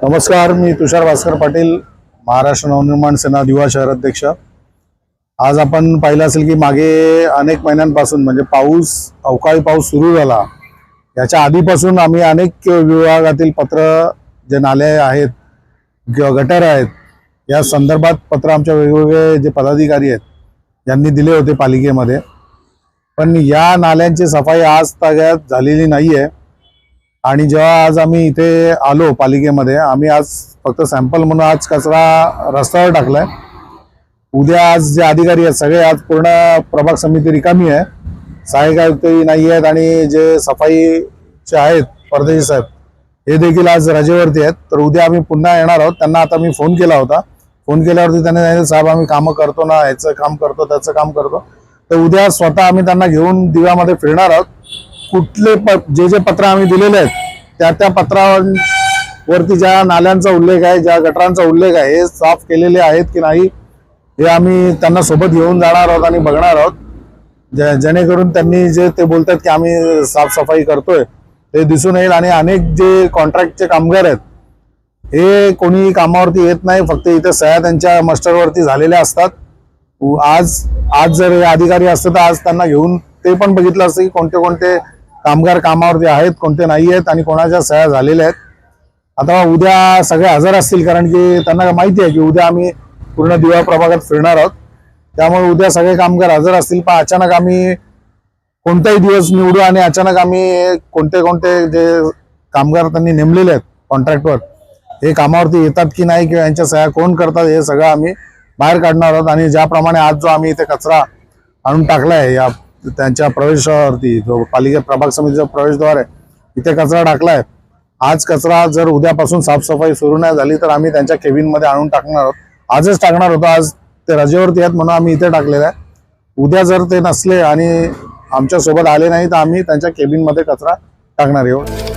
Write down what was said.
नमस्कार मी तुषार भास्कर पाटील महाराष्ट्र नवनिर्माण सेना दिवा शहर अध्यक्ष. आज आपण पाहिलं असेल की मागे अनेक महिन्यांपासून म्हणजे पाऊस अवकाळी पाऊस सुरू झाला. याच्या आधीपासून आम्ही अनेक विभागातील पत्र जे नाले आहेत किंवा गटर आहेत या संदर्भात पत्र आमच्या वेगवेगळे जे पदाधिकारी आहेत यांनी दिले होते पालिकेमध्ये. पण या नाल्यांची सफाई आज ताग्यात झालेली नाही आहे आणि जेव्हा आज आम्ही इथे आलो पालिकेमध्ये आम्ही आज फक्त सॅम्पल म्हणून आज कचरा रस्त्यावर टाकलाय. उद्या आज जे अधिकारी आहेत सगळे आज पूर्ण प्रभाग समिती रिकामी आहे. सहाय्यक आयुक्तही नाही आहेत आणि जे सफाईचे आहेत परदेशी साहेब हे देखील आज रजेवरती आहेत. तर उद्या आम्ही पुन्हा येणार आहोत. त्यांना आता मी फोन केला होता. फोन केल्यावरती त्यांनी सांगितलं साहेब आम्ही कामं करतो ना ह्याचं काम करतो त्याचं काम करतो. तर उद्या स्वतः आम्ही त्यांना घेऊन दिव्यामध्ये फिरणार आहोत. कुठले प जे जे पत्र आम्ही दिलेले आहेत त्या त्या पत्रावरती ज्या नाल्यांचा उल्लेख आहे ज्या गटरांचा उल्लेख आहे हे साफ केलेले आहेत की नाही हे आम्ही त्यांना सोबत घेऊन जाणार आहोत आणि बघणार आहोत. जेणेकरून त्यांनी जे ते बोलतात की आम्ही साफसफाई करतोय ते दिसून येईल. आणि अनेक जे कॉन्ट्रॅक्टचे कामगार आहेत हे कोणी कामावरती येत नाही फक्त इथे सह्या त्यांच्या मस्टरवरती झालेल्या असतात. आज आज जर हे अधिकारी असते तर आज त्यांना घेऊन ते पण बघितलं असतं की कोणते कोणते कामगार कामावरती आहेत कोणते नाही आहेत आणि कोणाच्या सह्या झालेल्या आहेत आता उद्या सगळे हजर असतील कारण की त्यांना माहिती आहे की उद्या आम्ही पूर्ण दिवा प्रभागात फिरणार आहोत. त्यामुळे उद्या सगळे कामगार हजर असतील पण अचानक आम्ही कोणताही दिवस निवडू आणि अचानक आम्ही कोणते कोणते जे कामगार त्यांनी नेमलेले आहेत कॉन्ट्रॅक्टवर हे कामावरती येतात की नाही किंवा यांच्या सह्या कोण करतात हे सगळं आम्ही बाहेर काढणार आहोत. आणि ज्याप्रमाणे आज जो आम्ही इथे कचरा आणून टाकला आहे या त्यांच्या प्रवेशावरती जो पालिका प्रभाग समितीचा प्रवेशद्वार आहे इथे कचरा टाकलाय. आज कचरा जर उद्यापासून साफसफाई सुरू नाही झाली तर आम्ही त्यांच्या केबिनमध्ये आणून टाकणार आहोत. आजच टाकणार होतो आज ते रजेवरती आहेत म्हणून आम्ही इथे टाकलेलं आहे. उद्या जर ते नसले आणि आमच्यासोबत आले नाही तर आम्ही त्यांच्या केबिनमध्ये कचरा टाकणार आहोत.